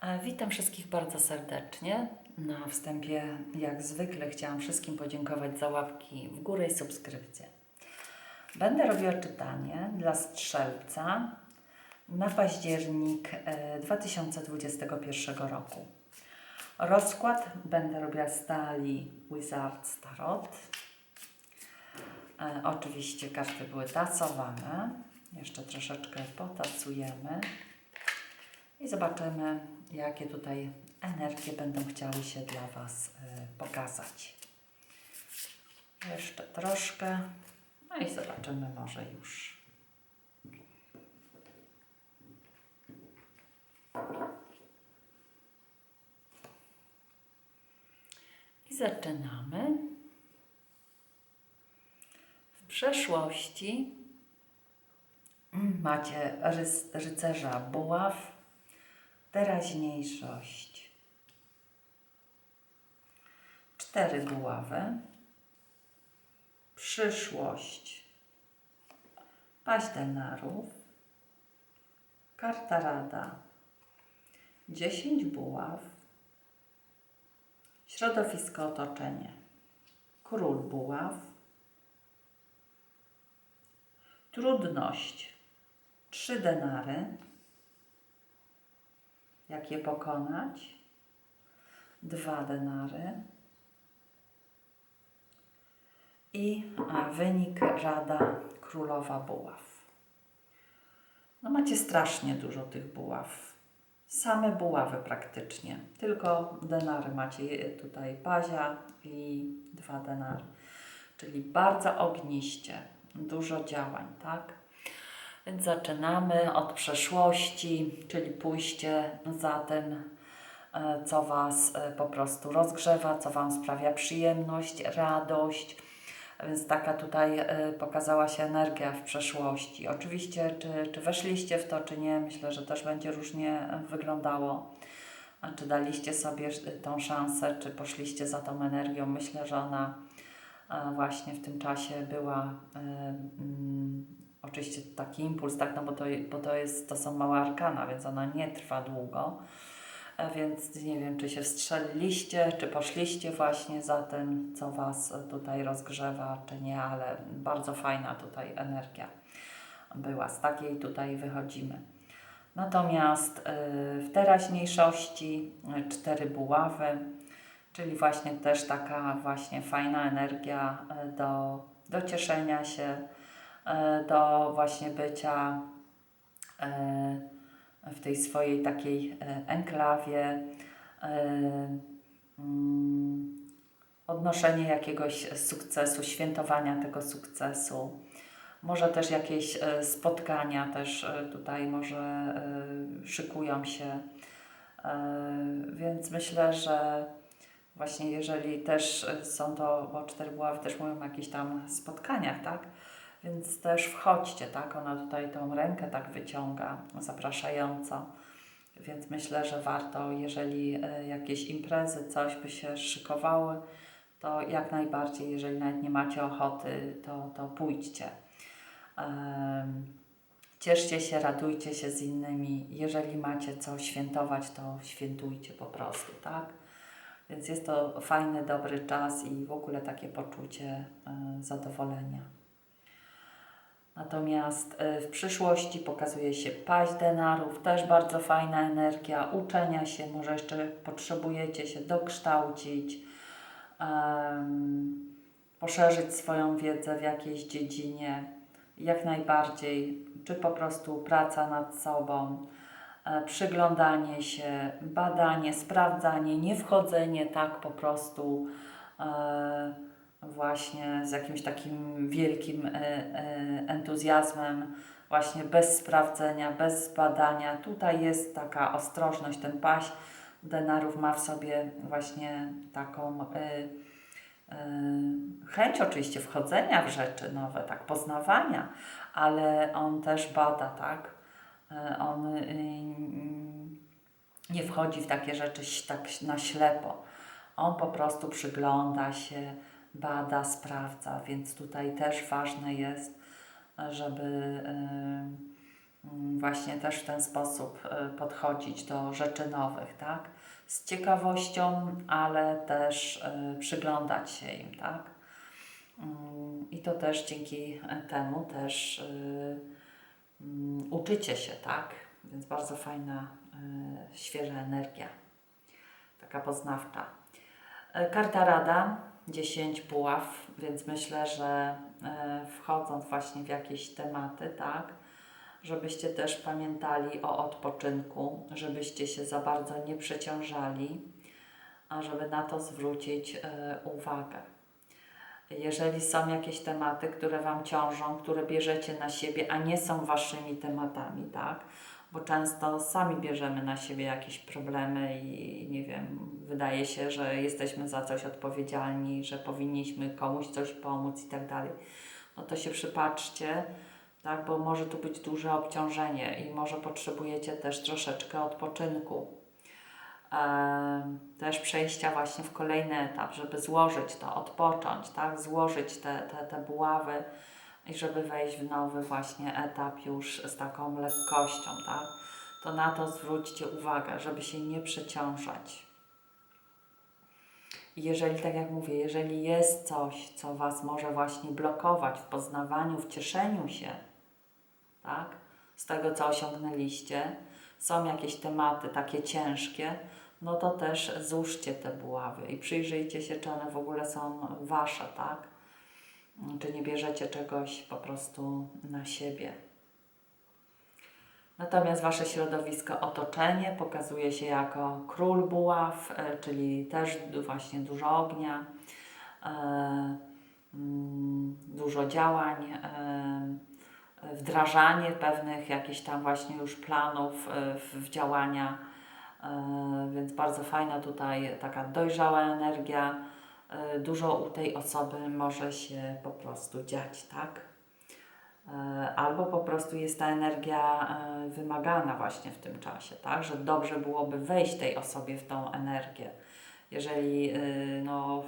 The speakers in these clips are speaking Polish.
E, Witam wszystkich bardzo serdecznie. Na wstępie, jak zwykle, chciałam wszystkim podziękować za łapki w górę i subskrypcję. Będę robiła czytanie dla strzelca na październik e, 2021 roku. Rozkład będę robiła z talii Wizards Tarot. E, oczywiście karty były tasowane. Jeszcze troszeczkę potacujemy. I zobaczymy, jakie tutaj energie będą chciały się dla Was y, pokazać. Jeszcze troszkę. No i zobaczymy może już. I zaczynamy. W przeszłości macie rycerza buław, teraźniejszość. Cztery buławy. Przyszłość. Paź denarów. Karta rada. Dziesięć buław. Środowisko otoczenie. Król buław. Trudność. Trzy denary jak je pokonać. Dwa denary. I a, wynik Rada Królowa Buław. No macie strasznie dużo tych buław. Same buławy praktycznie. Tylko denary macie tutaj pazia i dwa denary. Czyli bardzo ogniście. Dużo działań, tak? Więc zaczynamy od przeszłości, czyli pójście za tym, e, co Was e, po prostu rozgrzewa, co Wam sprawia przyjemność, radość. Więc taka tutaj e, pokazała się energia w przeszłości. Oczywiście, czy, czy weszliście w to, czy nie, myślę, że też będzie różnie wyglądało. A czy daliście sobie tą szansę, czy poszliście za tą energią? Myślę, że ona właśnie w tym czasie była e, mm, oczywiście taki impuls, tak, no bo to, bo to jest, to są małe arkana, więc ona nie trwa długo. E, Więc nie wiem, czy się wstrzeliliście, czy poszliście właśnie za tym, co Was tutaj rozgrzewa, czy nie, ale bardzo fajna tutaj energia była. Z takiej tutaj wychodzimy. Natomiast y, w teraźniejszości y, cztery buławy, czyli właśnie też taka właśnie fajna energia y, do, do cieszenia się, do właśnie bycia y, w tej swojej takiej y, enklawie, mm, odnoszenie jakiegoś sukcesu, świętowania tego sukcesu. Może też jakieś e, spotkania też e, tutaj może e, szykują się. E, Więc myślę, że właśnie jeżeli też e, są to, bo cztery buławy też mówią o jakichś tam spotkaniach, tak? Więc też wchodźcie, tak? Ona tutaj tą rękę tak wyciąga, zapraszająco. Więc myślę, że warto, jeżeli e, jakieś imprezy, coś by się szykowały, to jak najbardziej, jeżeli nawet nie macie ochoty, to, to pójdźcie. Cieszcie się, radujcie się z innymi. Jeżeli macie co świętować, to świętujcie po prostu, tak? Więc jest to fajny, dobry czas i w ogóle takie poczucie e, zadowolenia. Natomiast e, w przyszłości pokazuje się paść denarów, też bardzo fajna energia, uczenia się, może jeszcze potrzebujecie się dokształcić, em, poszerzyć swoją wiedzę w jakiejś dziedzinie, jak najbardziej, czy po prostu praca nad sobą, e, przyglądanie się, badanie, sprawdzanie, nie wchodzenie tak po prostu e, właśnie z jakimś takim wielkim e, e, entuzjazmem, właśnie bez sprawdzenia, bez badania. Tutaj jest taka ostrożność, ten paś denarów ma w sobie właśnie taką e, chęć oczywiście wchodzenia w rzeczy nowe, tak, poznawania, ale on też bada, tak? On y, y, nie wchodzi w takie rzeczy tak na ślepo. On po prostu przygląda się, bada, sprawdza, więc tutaj też ważne jest, żeby mm, właśnie też w ten sposób e, podchodzić do rzeczy nowych, tak? Z ciekawością, ale też e, przyglądać się im, tak? Mm, I to też dzięki temu też mm, uczycie się, tak? Więc bardzo fajna, świeża energia, taka poznawcza. Karta Rada, 10 buław, więc myślę, że e, wchodząc właśnie w jakieś tematy, tak, żebyście też pamiętali o odpoczynku, żebyście się za bardzo nie przeciążali, a żeby na to zwrócić e, uwagę. Jeżeli są jakieś tematy, które Wam ciążą, które bierzecie na siebie, a nie są Waszymi tematami, tak? Bo często sami bierzemy na siebie jakieś problemy i nie wiem, wydaje się, że jesteśmy za coś odpowiedzialni, że powinniśmy komuś coś pomóc i tak dalej. No to się przypatrzcie, tak? Bo może tu być duże obciążenie i może potrzebujecie też troszeczkę odpoczynku em, też przejścia właśnie w kolejny etap, żeby złożyć to, odpocząć, tak? złożyć te, te, te buławy i żeby wejść w nowy właśnie etap już z taką lekkością, tak? To na to zwróćcie uwagę, żeby się nie przeciążać. Jeżeli, tak jak mówię, jeżeli jest coś, co Was może właśnie blokować w poznawaniu, w cieszeniu się, tak? Z tego, co osiągnęliście, są jakieś tematy takie ciężkie, no to też złóżcie te buławy i przyjrzyjcie się, czy one w ogóle są wasze, tak? Czy nie bierzecie czegoś po prostu na siebie. Natomiast wasze środowisko, otoczenie pokazuje się jako król buław, e, czyli też właśnie dużo ognia, e, mm, dużo działań, e, wdrażanie pewnych jakichś tam właśnie już planów w, działania. Więc bardzo fajna tutaj taka dojrzała energia. E, Dużo u tej osoby może się po prostu dziać, tak? E, Albo po prostu jest ta energia e, wymagana właśnie w tym czasie, tak? Że dobrze byłoby wejść tej osobie w tą energię. Jeżeli no,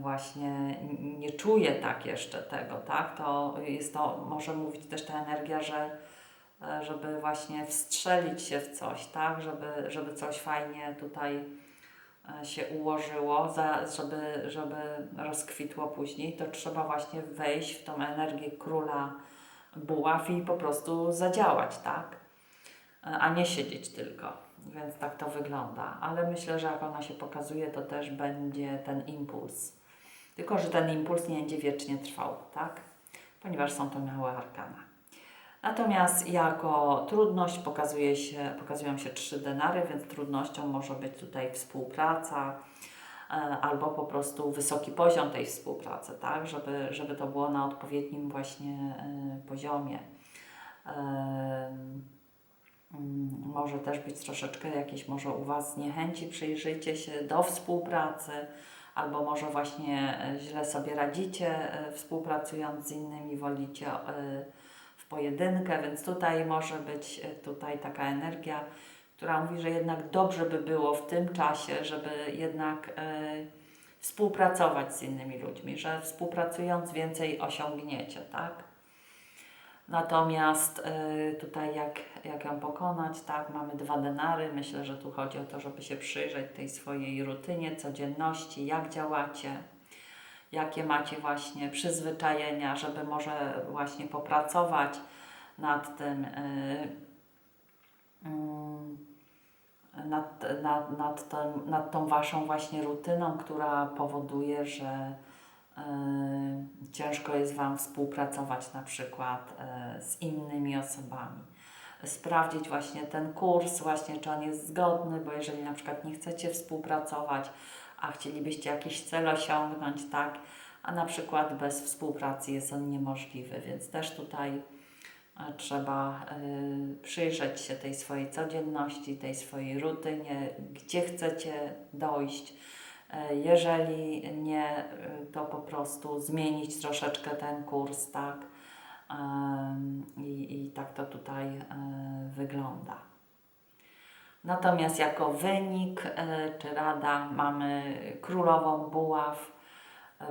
właśnie nie czuje tak jeszcze tego, tak? To jest to, może mówić też ta energia, że żeby właśnie wstrzelić się w coś, tak? Żeby, żeby coś fajnie tutaj się ułożyło, za, żeby, żeby rozkwitło później, to trzeba właśnie wejść w tą energię króla buław i po prostu zadziałać, tak? E, A nie siedzieć tylko. Więc tak to wygląda. Ale myślę, że jak ona się pokazuje, to też będzie ten impuls. Tylko, że ten impuls nie będzie wiecznie trwał, tak? Ponieważ są to małe arkana. Natomiast jako trudność pokazuje się, pokazują się trzy denary, więc trudnością może być tutaj współpraca e, albo po prostu wysoki poziom tej współpracy, tak, żeby, żeby to było na odpowiednim właśnie e, poziomie. Mm, Może też być troszeczkę jakieś może u Was niechęci, przyjrzyjcie się do współpracy, albo może właśnie e, źle sobie radzicie współpracując z innymi, wolicie pojedynkę, więc tutaj może być e, tutaj taka energia, która mówi, że jednak dobrze by było w tym czasie, żeby jednak e, współpracować z innymi ludźmi, że współpracując więcej osiągniecie, tak? Natomiast y, tutaj jak, jak ją pokonać, tak, mamy dwa denary. Myślę, że tu chodzi o to, żeby się przyjrzeć tej swojej rutynie, codzienności, jak działacie, jakie macie właśnie przyzwyczajenia, żeby może właśnie popracować nad tym, y, mm, nad, nad, nad, tą, nad tą waszą właśnie rutyną, która powoduje, że y, ciężko jest Wam współpracować na przykład y, z innymi osobami. Sprawdzić właśnie ten kurs, właśnie czy on jest zgodny, bo jeżeli na przykład nie chcecie współpracować, a chcielibyście jakiś cel osiągnąć, tak, a na przykład bez współpracy jest on niemożliwy, więc też tutaj y, trzeba y, przyjrzeć się tej swojej codzienności, tej swojej rutynie, gdzie chcecie dojść, E, Jeżeli nie, e, to po prostu zmienić troszeczkę ten kurs, tak? I, i tak to tutaj e, wygląda. Natomiast jako wynik e, czy rada mamy królową buław,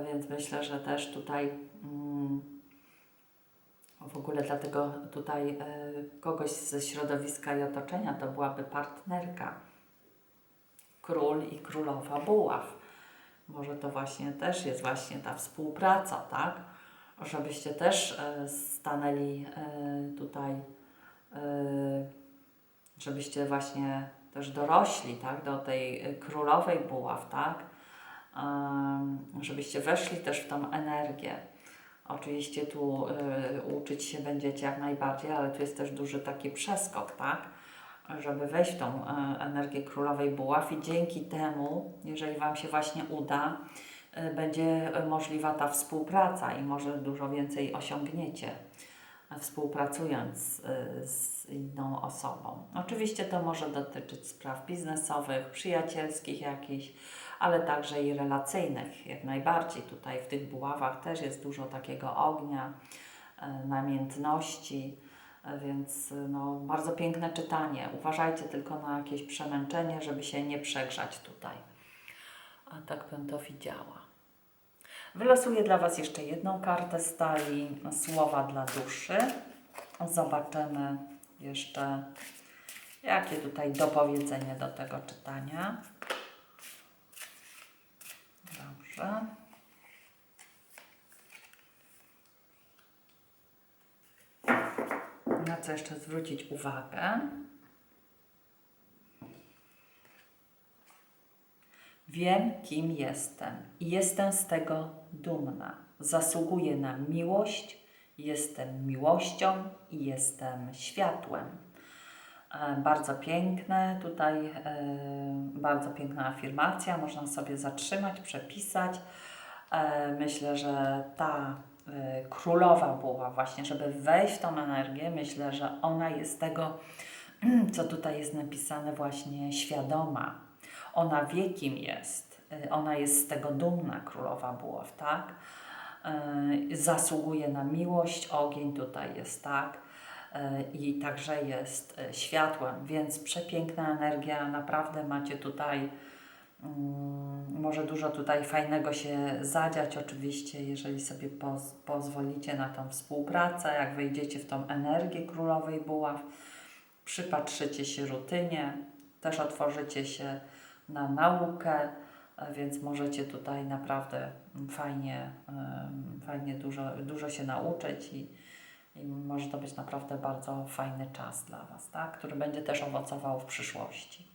więc myślę, że też tutaj mm, W ogóle dlatego tutaj e, kogoś ze środowiska i otoczenia to byłaby partnerka. Król i królowa buław. Może to właśnie też jest właśnie ta współpraca, tak? Żebyście też e, stanęli tutaj, żebyście właśnie też dorośli, tak? Do tej e, królowej buław, tak? Żebyście weszli też w tą energię. Oczywiście tu y, uczyć się będziecie jak najbardziej, ale tu jest też duży taki przeskok, tak? Żeby wejść w tą y, energię królowej buław i dzięki temu, jeżeli Wam się właśnie uda, y, będzie y, możliwa ta współpraca i może dużo więcej osiągniecie y, współpracując y, z inną osobą. Oczywiście to może dotyczyć spraw biznesowych, przyjacielskich jakichś, ale także i relacyjnych, jak najbardziej. Tutaj w tych buławach też jest dużo takiego ognia, e, namiętności, e, więc no, bardzo piękne czytanie. Uważajcie tylko na jakieś przemęczenie, żeby się nie przegrzać tutaj. A tak bym to widziała. Wylosuję dla Was jeszcze jedną kartę stali, słowa dla duszy. Zobaczymy jeszcze, jakie tutaj dopowiedzenie do tego czytania. Dobrze. Na co jeszcze zwrócić uwagę? Wiem, kim jestem i jestem z tego dumna. Zasługuję na miłość, jestem miłością i jestem światłem. E, Bardzo piękne, tutaj e, bardzo piękna afirmacja, można sobie zatrzymać, przepisać. E, Myślę, że ta królowa buła właśnie, żeby wejść w tą energię, myślę, że ona jest tego, co tutaj jest napisane właśnie świadoma. Ona wie, kim jest. E, Ona jest z tego dumna, królowa buław, tak? E, Zasługuje na miłość, ogień tutaj jest, tak? E, i także jest światłem, więc przepiękna energia, naprawdę macie tutaj, mm, może dużo tutaj fajnego się zadziać, oczywiście, jeżeli sobie poz, pozwolicie na tą współpracę, jak wejdziecie w tą energię królowej buław, przypatrzycie się rutynie, też otworzycie się na naukę, e, więc możecie tutaj naprawdę fajnie, em, fajnie dużo, dużo się nauczyć i, i może to być naprawdę bardzo fajny czas dla Was, tak? który będzie też owocował w przyszłości.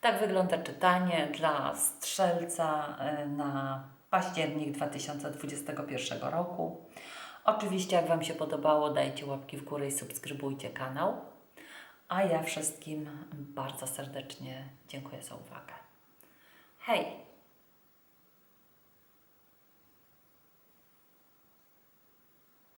Tak wygląda czytanie dla strzelca e, na październik 2021 roku. Oczywiście, jak Wam się podobało, dajcie łapki w górę i subskrybujcie kanał. A ja wszystkim bardzo serdecznie dziękuję za uwagę. Hej!